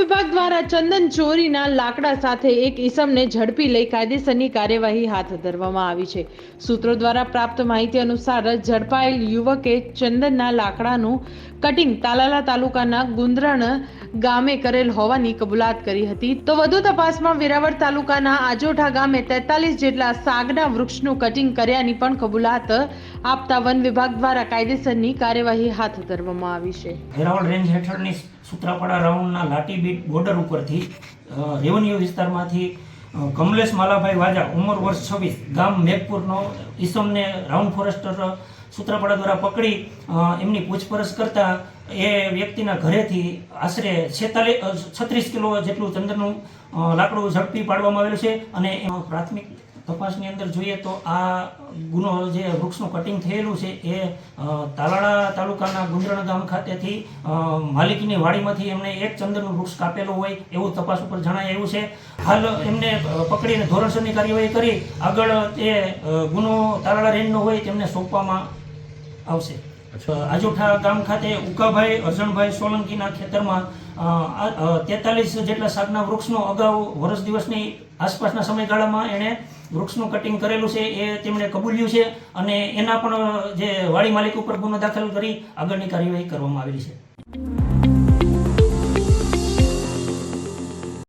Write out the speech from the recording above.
વિભાગ દ્વારા ચંદન ચોરીના લાકડા સાથે એક ઈસમને ઝડપી લઈ કાયદેસરની કાર્યવાહી હાથ ધરવામાં આવી છે. સૂત્રો દ્વારા પ્રાપ્ત માહિતી અનુસાર ઝડપાયેલ યુવકે ચંદનના લાકડાનું કટિંગ તાલાલા તાલુકાના ગુંદરણ ગામે કરેલ હોવાની કબૂલાત કરી હતી. તો વધુ તપાસમાં વેરાવળ તાલુકાના આજોઠા ગામે તેતાલીસ જેટલા સાગના વૃક્ષનું કટિંગ કર્યાની પણ કબૂલાત આપતા વન વિભાગ દ્વારા કાયદેસરની કાર્યવાહી હાથ ધરવામાં આવી છે. વેરાવળ સૂત્રાપાડા રાઉન્ડના લાટી બીટ બોર્ડર ઉપરથી રેવન્યુ વિસ્તારમાંથી કમલેશ માલાભાઈ વાજા, ઉંમર વર્ષ છવ્વીસ, ગામ મેઘપુરનો, ઈસમને રાઉન્ડ ફોરેસ્ટર સૂત્રાપાડા દ્વારા પકડી એમની પૂછપરછ કરતા એ વ્યક્તિના ઘરેથી આશરે છેતાલીસ છત્રીસ કિલો જેટલું ચંદનનું લાકડું ઝડપી પાડવામાં આવેલું છે અને એમાં પ્રાથમિક તપાસની અંદર જોઈએ તો આ ગુનો જે વૃક્ષનું કટિંગ થયેલું છે એ તાલાળા તાલુકાના ગુંદરણ ગામ ખાતેથી માલિકીની વાડીમાંથી એમણે એક ચંદનનું વૃક્ષ કાપેલું હોય એવું તપાસ ઉપર જણાય આવ્યું છે. હાલ એમને પકડીને ધોરણસરની કાર્યવાહી કરી આગળ તે ગુનો તાલાળા રેન્જનો હોય તેમને સોંપવામાં આવશે. આજોઠા ગામ ખાતે ઉકાભાઈ અરજણભાઈ સોલંકીના ખેતરમાં તેતાલીસ જેટલા શાકના વૃક્ષનો અગાઉ વર્ષ દિવસની આસપાસના સમયગાળામાં એણે વૃક્ષનું કટિંગ કરેલું છે, એ તેમણે કબૂલ્યું છે અને એના પણ જે વાડી માલિક ઉપર ગુનો દાખલ કરી આગળની કાર્યવાહી કરવામાં આવેલી છે.